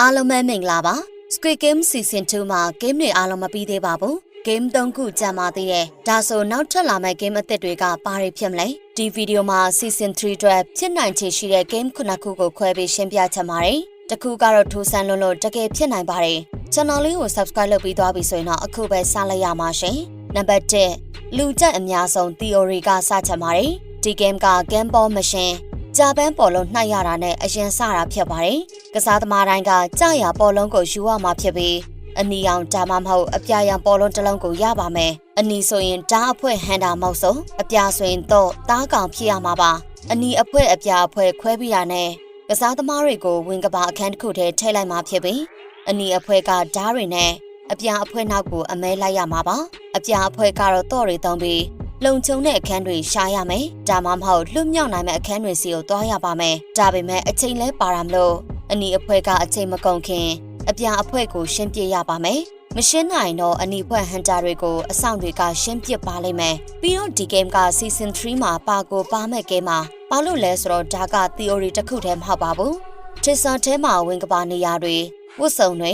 အားလုံးပဲမင်္ဂလာပါ Squid Game Season 2မှာ game တွေအားလုံးမပြီးသေးပါဘူး game 3ခုကြာမှသေးတယ်ဒါဆိုနောက်ထပ်လာမယ့် game အသစ်တွေကဘာတွေဖြစ်မလဲဒီဗီဒီယိုမှာ Season 3အတွက်ဖြစ်နိုင်ခြေရှိတဲ့ game ခုနှစ်ခုကိုခွဲပြီးရှင်းပြချင်ပါတယ်တစ်ခုကတော့ထူဆန်းလွန်းလို့တကယ်ဖြစ်နိုင်ပါတယ် channel လေးကို subscribe လုပ်ပြီးသွားပြီဆိုရင်တော့အခုပဲစလိုက်ရမှာရှင်နံပါတ်1လူကြိုက်အများဆုံး theory ကစချင်ပါတယ်ဒီ game က game ball machine ကြာပန်းပေါ်လုံးနှိုက်ရတာနဲ့အရင်စတာဖြစ်ပါတယ်။ကစားသမားတိုင်းကကြာရပေါ်လုံးကိုယူရမှာဖြစ်ပြီးအနီရောင်ဒါမှမဟုတ်အပြာရောင်ပေါ်လုံးတစ်လုံးကိုရပါမယ်။အနီဆိုရင်ဓာအဖွဲဟန်တာမဟုတ်ဆုံးအပြာဆိုရင်တော့တားကောင်ဖြစ်ရမှာပါ။အနီအဖွဲအပြာအဖွဲခွဲပြီးတာနဲ့ကစားသမားတွေကိုဝင်ကဘာအခန်းတစ်ခုထဲထည့်လိုက်မှာဖြစ်ပြီးအနီအဖွဲကဓာတွေနဲ့အပြာအဖွဲနောက်ကိုအမဲလိုက်ရမှာပါ။အပြာအဖွဲကတော့တော့တွေတုံးပြီး လုံခြုံတဲ့အခန်းတွေရှာရမယ်။ဒါမှမဟုတ်လွတ်မြောက်နိုင်မယ့်အခန်းတွေစီကိုတွားရပါမယ်။ဒါပေမဲ့အချိန်လဲပါရမလို့အနီအဖွဲကအချိန်မကုန်ခင်အပြာအဖွဲကိုရှင်းပြရပါမယ်။မရှင်းနိုင်တော့အနီဖွဲ့ဟန်တာတွေကိုအဆောင်တွေကရှင်းပြပါလိမ့်မယ်။ပြီးတော့ဒီ game က season 3မှာပါကိုပါမဲ့ game မှာဘာလို့လဲဆိုတော့ဒါက theory တစ်ခုတည်းမဟုတ်ပါဘူး။ teaser ထဲမှာဝင်ကပါနေရတွေဝတ်စုံတွေ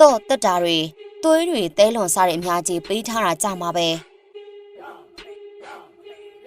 တော့တက်တာတွေသွေးတွေတဲလွန်စားတွေအများကြီးပေးထားတာကြမှာပဲ။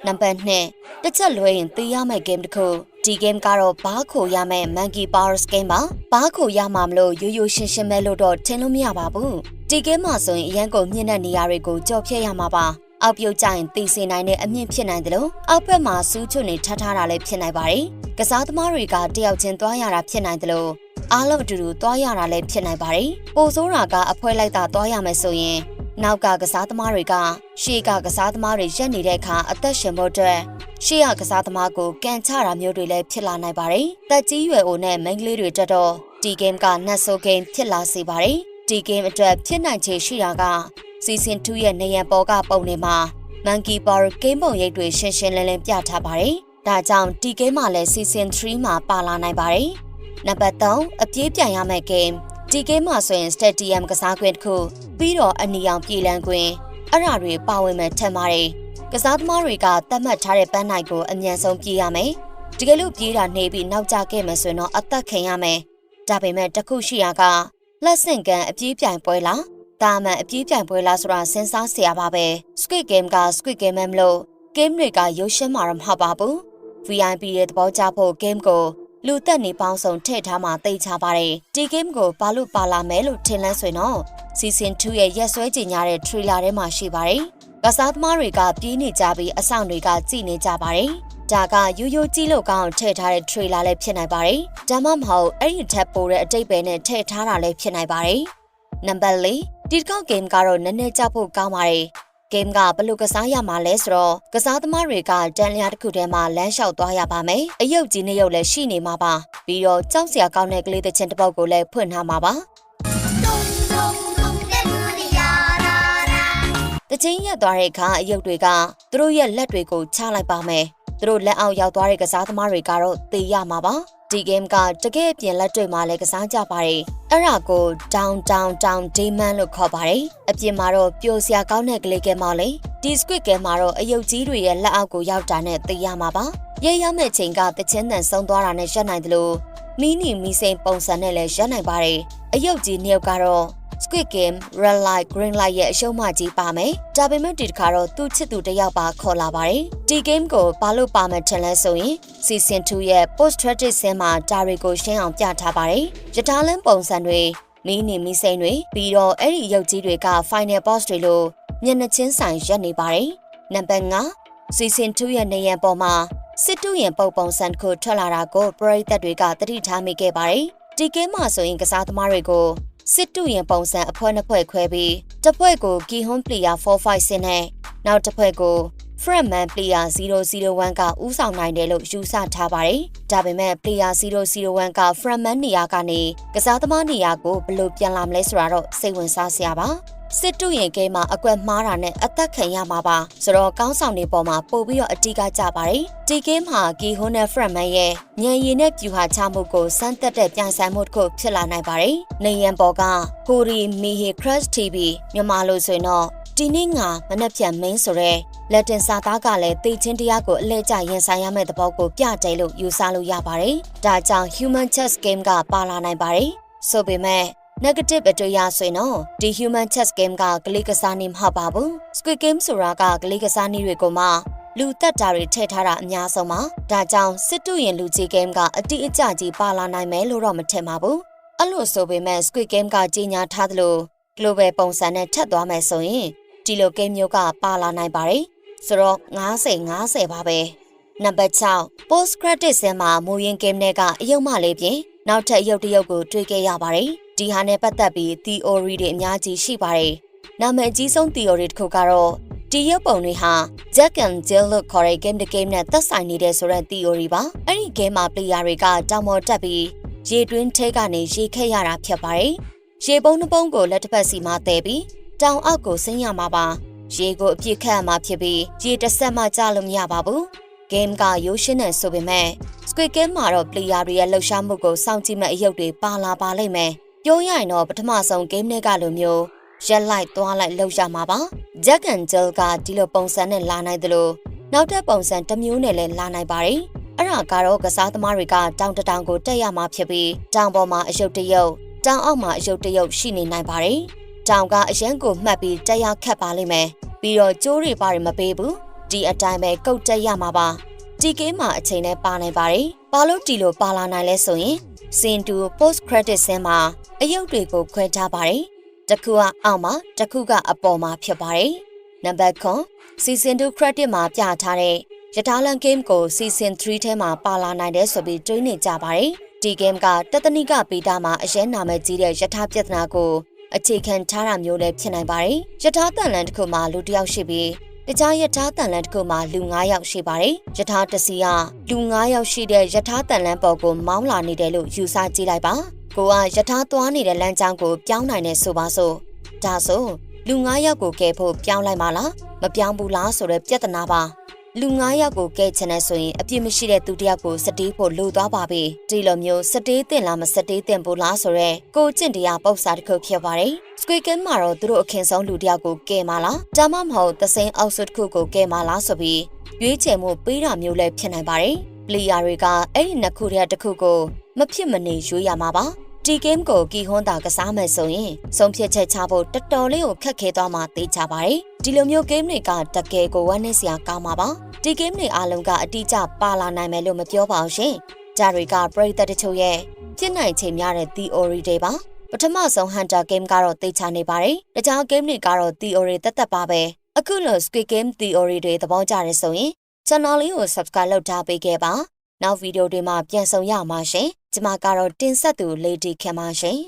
နံပါတ်2တစ်ချက်လွဲရင်သိရမယ့် game တစ်ခုဒီ game ကတော့ဘားခိုရမယ့် Monkey Powers game ပါဘားခိုရမှာမလို့ရိုးရိုးရှင်းရှင်းပဲလို့တော့ထင်လို့မရပါဘူးဒီ game မှာဆိုရင်အရန်ကိုမြင့်တဲ့နေရာတွေကိုကြော်ဖြတ်ရမှာပါအောက်ပြုတ်ကြရင်သိစေနိုင်တဲ့အမြင့်ဖြစ်နိုင်တယ်လို့အောက်ဘက်မှာစူးချွတ်နေထပ်ထားတာလည်းဖြစ်နိုင်ပါတယ်ကစားသမားတွေကတယောက်ချင်းသွားရတာဖြစ်နိုင်တယ်လို့အားလုံးအတူတူသွားရတာလည်းဖြစ်နိုင်ပါတယ်ပိုဆိုးတာကအဖွဲလိုက်တာသွားရမယ်ဆိုရင် နောက်ကကစားသမားတွေကရှေ့ကကစားသမားတွေရက်နေတဲ့အခါအသက်ရှင်ဖို့အတွက်ရှေ့ကကစားသမားကိုကန်ချတာမျိုးတွေလည်းဖြစ်လာနိုင်ပါတယ်။တက်ကြီးရွယ်အိုနဲ့မိန်းကလေးတွေတက်တော့ဒီ game ကနတ်ဆို game ဖြစ်လာစေပါတယ်။ဒီ game အတွက်ဖြစ်နိုင်ခြေရှိတာက season 2ရဲ့နေရန်ပေါ်ကပုံတွေမှာ Monkey Bar game ပုံရိပ်တွေရှင်းရှင်းလင်းလင်းပြထားပါတယ်။ဒါကြောင့်ဒီ game မှာလည်း season 3မှာပါလာနိုင်ပါတယ်။နံပါတ်3အပြေးပြန်ရမယ့် game ဒီ game မှာဆိုရင် stadium ကစားကွင်းတစ်ခုပြီးတော့အနီရောင်ပြည်လန်ကွင်းအဲ့ဓာတွေပါဝင်မဲ့ထင်ပါတယ်ကစားသမားတွေကတတ်မှတ်ထားတဲ့ပန်းနိုင်ကိုအမြန်ဆုံးပြေးရမယ်တကယ်လို့ပြေးတာနေပြီးနောက်ကျခဲ့မယ်ဆိုရင်တော့အသက်ခင်ရမယ်ဒါပေမဲ့တခုရှိရာကလက်ဆင့်ကန်အပြေးပြိုင်ပွဲလားတာမန်အပြေးပြိုင်ပွဲလားဆိုတာစဉ်းစားစရာပါပဲ Squid Game က Squid Game မလို့ game တွေကရုပ်ရှင်မှာတော့မဟုတ်ပါဘူး VIP ရဲ့သဘောကျဖို့ game ကို လူသက်နေပေါင်းစုံထည့်ထားမှသိချပါတယ်ဒီ game ကိုဘာလို့ပါလာမယ်လို့ထင်လန်းဆိုရင်တော့ season 2ရဲ့ရက်စွဲကြေညာတဲ့ trailer ထဲမှာရှိပါတယ်ကစားသမားတွေကပြေးနေကြပြီးအဆောင်တွေကကြည်နေကြပါတယ်ဒါကရိုးရိုးကြီးလို့ကောင်းထည့်ထားတဲ့ trailer လည်းဖြစ်နိုင်ပါတယ်ဒါမှမဟုတ်အဲ့ဒီထက်ပိုတဲ့အတိတ်ပဲနဲ့ထည့်ထားတာလည်းဖြစ်နိုင်ပါတယ်နံပါတ်၄ဒီတစ်ခေါက် game ကတော့နည်းနည်းကြောက်ဖို့ကောင်းပါတယ် ဂိမ်းကဘယ်လိုကစားရမှာလဲဆိုတော့ကစားသမားတွေကတန်လျာတစ်ခုထဲမှာလမ်းလျှောက်သွားရပါမယ်။အယုတ်ကြီးနှစ်ယုတ်လည်းရှိနေမှာပါ။ပြီးတော့ကြောက်စရာကောင်းတဲ့ကလေးတစ်ချင်းတစ်ပုတ်ကိုလည်းဖွင့်ထားမှာပါ။တချင်းရက်သွားတဲ့အခါအယုတ်တွေကသူတို့ရဲ့လက်တွေကိုချလိုက်ပါမယ်။သူတို့လက်အောက်ရောက်သွားတဲ့ကစားသမားတွေကတော့သေရမှာပါ။ဒီ game ကတကယ်ပြင်လက်တွေမှာလည်းကစားကြပါတယ်။ အဲ့ဒါကို down down down demon လို့ခေါ်ပါတယ်။အပြင်မှာတော့ပျော်စရာကောင်းတဲ့ကလေးကဲမောင်လေ။ဒီ squid ကဲမှာတော့အယုတ်ကြီးတွေရဲ့လက်အောက်ကိုရောက်တာနဲ့သိရမှာပါ။ရဲရမယ့်ချိန်ကတချင်းတန်ဆုံးသွားတာနဲ့ရက်နိုင်တယ်လို့မီနီမီစိန်ပုံစံနဲ့လည်းရက်နိုင်ပါတယ်။အယုတ်ကြီးနှစ်ယောက်ကတော့ Squid Game Red Light Green Light ရဲ့အရှုံးမကြီးပါမယ်။ဒါပေမဲ့ဒီတစ်ခါတော့သူ့ချစ်သူတစ်ယောက်ပါခေါ်လာပါတယ်။ဒီ game ကိုဘာလို့ပါမယ်ထင်လဲဆိုရင် Season 2ရဲ့ Post Credit Scene မှာဒါတွေကိုရှင်းအောင်ပြထားပါတယ်။ရထားလင်းပုံစံတွေမီးနေမီးစိန်တွေပြီးတော့အဲ့ဒီရုပ်ကြီးတွေက Final Boss တွေလို့မျက်နှာချင်းဆိုင်ရက်နေပါတယ်။နံပါတ်5 Season 2ရဲ့နေရန်ပေါ်မှာစစ်တူရင်ပုံပုံစံတစ်ခုထွက်လာတာကိုပရိသတ်တွေကသတိထားမိခဲ့ပါတယ်။ဒီကဲမှာဆိုရင်ကစားသမားတွေကို စစ်တူရင်ပုံစံအဖွဲနှစ်ဖွဲ့ခွဲပြီးတစ်ဖွဲ့ကို Keyhon Player 45ဆင်းနဲ့နောက်တစ်ဖွဲ့ကို Frontman Player 001ကဦးဆောင်နိုင်တယ်လို့ယူဆထားပါတယ်။ဒါပေမဲ့ Player 001က Frontman နေရာကနေကစားသမားနေရာကိုဘယ်လိုပြန်လာမလဲဆိုတာတော့စိတ်ဝင်စားစရာပါ။စစ်တူရင်ကဲမှာအကွက်မှားတာနဲ့အသက်ခံရမှာပါဆိုတော့ကောင်းဆောင်တွေပေါ်မှာပို့ပြီးတော့အတိကကြပါတယ်ဒီကင်းမှာကီဟွန်နဲ့ဖရန့်မန်ရဲ့ညံရည်နဲ့ပြူဟာချမှုကိုစမ်းသက်တဲ့ပြန်ဆိုင်မှုတစ်ခုဖြစ်လာနိုင်ပါတယ်နေရန်ပေါ်ကဟိုရီမီဟီခရက်စ် TV မြန်မာလို့ဆိုရင်တော့ ဒီနေ့ငါမနှက်ဖြန်မင်းဆိုရဲလက်တင်စာသားကလည်းတေချင်းတရားကိုအလဲကျရင်ဆိုင်ရမယ့်သဘောကိုပြတယ်လို့ယူဆလို့ရပါတယ်။ဒါကြောင့် Human Chess Game ကပါလာနိုင်ပါတယ်။ဆိုပေမဲ့ negative အတွေ့ရဆိုရင်တော့ဒီ human chess game ကကလေးကစားနည်းမဟုတ်ပါဘူး squid game ဆိုတာကကလေးကစားနည်းတွေကိုမှလူတက်တာတွေထည့်ထားတာအများဆုံးပါဒါကြောင့်စစ်တူရင်လူကြီး game ကအတိအကျကြီးပါလာနိုင်မယ်လို့တော့မထင်ပါဘူးအဲ့လိုဆိုပေမဲ့ squid game ကကြီးညာထားသလို global ပုံစံနဲ့ထပ်သွားမယ်ဆိုရင် ဒီလို game မျိုးကပါလာနိုင်ပါတယ်ဆိုတော့90 90ပါပဲနံပါတ်6 post credit ဆင်းမှာမူရင်း game တွေကအယုံမလေးပြင်နောက်ထပ်ရုပ်တစ်ရုပ်ကိုတွေ့ခဲ့ရပါတယ်ဒီဟာနဲ့ပတ်သက်ပြီး theory တွေအများကြီးရှိပါတယ်နာမည်အကြီးဆုံး theory တစ်ခုကတော့ဒီရုပ်ပုံတွေဟာ Jack and Jill လို့ခေါ်တဲ့ game တစ် game နဲ့သက်ဆိုင်နေတဲ့ဆိုတဲ့ theory ပါအဲ့ဒီ game မှာ player တွေကတောင်ပေါ်တက်ပြီးရေတွင်းထဲကနေရေခက်ရတာဖြစ်ပါတယ်ရေပုံးတစ်ပုံးကိုလက်တစ်ဖက်စီမှာတည်ပြီး တောင်အောက်ကိုဆင်းရမှာပါရေကိုအပြစ်ခတ်ရမှာဖြစ်ပြီးရေတစ်ဆက်မှကျလို့မရပါဘူး game ကရိုးရှင်းနေဆိုပေမဲ့ Squid Game မှာတော့ player တွေရဲ့လှုပ်ရှားမှုကိုစောင့်ကြည့်မဲ့အရုပ်တွေပါလာပါလိမ့်မယ်ပြောရရင်တော့ပထမဆုံး game တွေကလိုမျိုးရက်လိုက်သွားလိုက်လှုပ်ရှားမှာပါ Jack and Jill ကဒီလိုပုံစံနဲ့လာနိုင်တယ်လို့နောက်ထပ်ပုံစံတစ်မျိုးနဲ့လည်းလာနိုင်ပါတယ်အဲ့ဒါကတော့ကစားသမားတွေကတောင်တတောင်ကိုတက်ရမှာဖြစ်ပြီးတောင်ပေါ်မှာအယုတ်တရုပ်တောင်အောက်မှာအယုတ်တရုပ်ရှိနေနိုင်ပါတယ် တောင်ကအရန်ကိုမှတ်ပြီးတက်ရခတ်ပါလိမ့်မယ်ပြီးတော့ကျိုးတွေပါရမပေးဘူးဒီအတိုင်းပဲကုတ်တက်ရမှာပါဒီကိမှာအချိန်နဲ့ပါနိုင်ပါတယ်ဘာလို့ဒီလိုပါလာနိုင်လဲဆိုရင်စင်တူ post credit ဆင်းမှာအယုတ်တွေကိုခွဲထားပါတယ်တစ်ခုကအောက်မှာတစ်ခုကအပေါ်မှာဖြစ်ပါတယ်နံပါတ်9 season 2 credit မှာပြထားတဲ့ရထားလန် game ကို season 3ထဲမှာပါလာနိုင်တယ်ဆိုပြီးတွေးနေကြပါတယ်ဒီ game ကတသနိကပေတာမှာအရင်နာမည်ကြီးတဲ့ရထားပြဿနာကို အခြေခံထားတာမျိုးလည်းဖြစ်နိုင်ပါတယ်ရထားတန်လန်တစ်ခုမှာလူတစ်ယောက်ရှိပြီးတခြားယထာတန်လန်တစ်ခုမှာလူ9ယောက်ရှိပါတယ်။ယထာတစီကလူ9ယောက်ရှိတဲ့ယထာတန်လန်ပေါ်ကိုမောင်းလာနေတယ်လို့ယူဆကြည့်လိုက်ပါ။ကိုကယထာသွားနေတဲ့လမ်းကြောင်းကိုပြောင်းနိုင်တယ်ဆိုပါစို့။ဒါဆိုလူ9ယောက်ကိုကယ်ဖို့ပြောင်းလိုက်ပါလား။မပြောင်းဘူးလားဆိုတဲ့ပြဿနာပါ။ လူ9ယောက်ကိုကဲချင်တဲ့ဆိုရင်အပြစ်မရှိတဲ့သူတစ်ယောက်ကိုစတေးဖို့လိုသွားပါပြီဒီလိုမျိုးစတေးတင်လားမစတေးတင်ဘူးလားဆိုတော့ကိုကျင့်တရားပုံစံတစ်ခုဖြစ်ပါတယ်စကွေကင်းမှာတော့သူတို့အခင်းဆုံးလူတစ်ယောက်ကိုကဲမလားဒါမှမဟုတ်သစိမ်းအောက်စုတစ်ခုကိုကဲမလားဆိုပြီးရွေးချယ်မှုပေးတာမျိုးလည်းဖြစ်နိုင်ပါတယ်ပလီယာတွေကအဲ့ဒီနှစ်ခုတည်းတစ်ခုကိုမဖြစ်မနေရွေးရမှာပါ ဒီ game ကိုကီဟွန်းတာကစားမယ်ဆိုရင်ဆုံးဖြတ်ချက်ချဖို့တော်တော်လေးကိုခက်ခဲသွားမှသိချပါတယ်ဒီလိုမျိုး game တွေကတကယ်ကိုဝမ်းနည်းစရာကောင်းပါပါဒီ game တွေအားလုံးကအတိအကျပါလာနိုင်မယ်လို့မပြောပါဘူးရှင်ဒါတွေကပရိသတ်တချို့ရဲ့ဖြစ်နိုင်ခြေများတဲ့ theory တွေပါပထမဆုံး Hunter game ကတော့သိချနေပါတယ်တခြား game တွေကတော့ theory တက်တက်ပါပဲအခုလို Squid Game theory တွေသဘောကျတယ်ဆိုရင် channel လေးကို subscribe လုပ်ထားပေးခဲ့ပါ နောက်ဗီဒီယိုတွေမှာပြန်ဆောင်ရမှာရှင်ကျွန်မကတော့တင်ဆက်သူ Lady ခင်ပါရှင်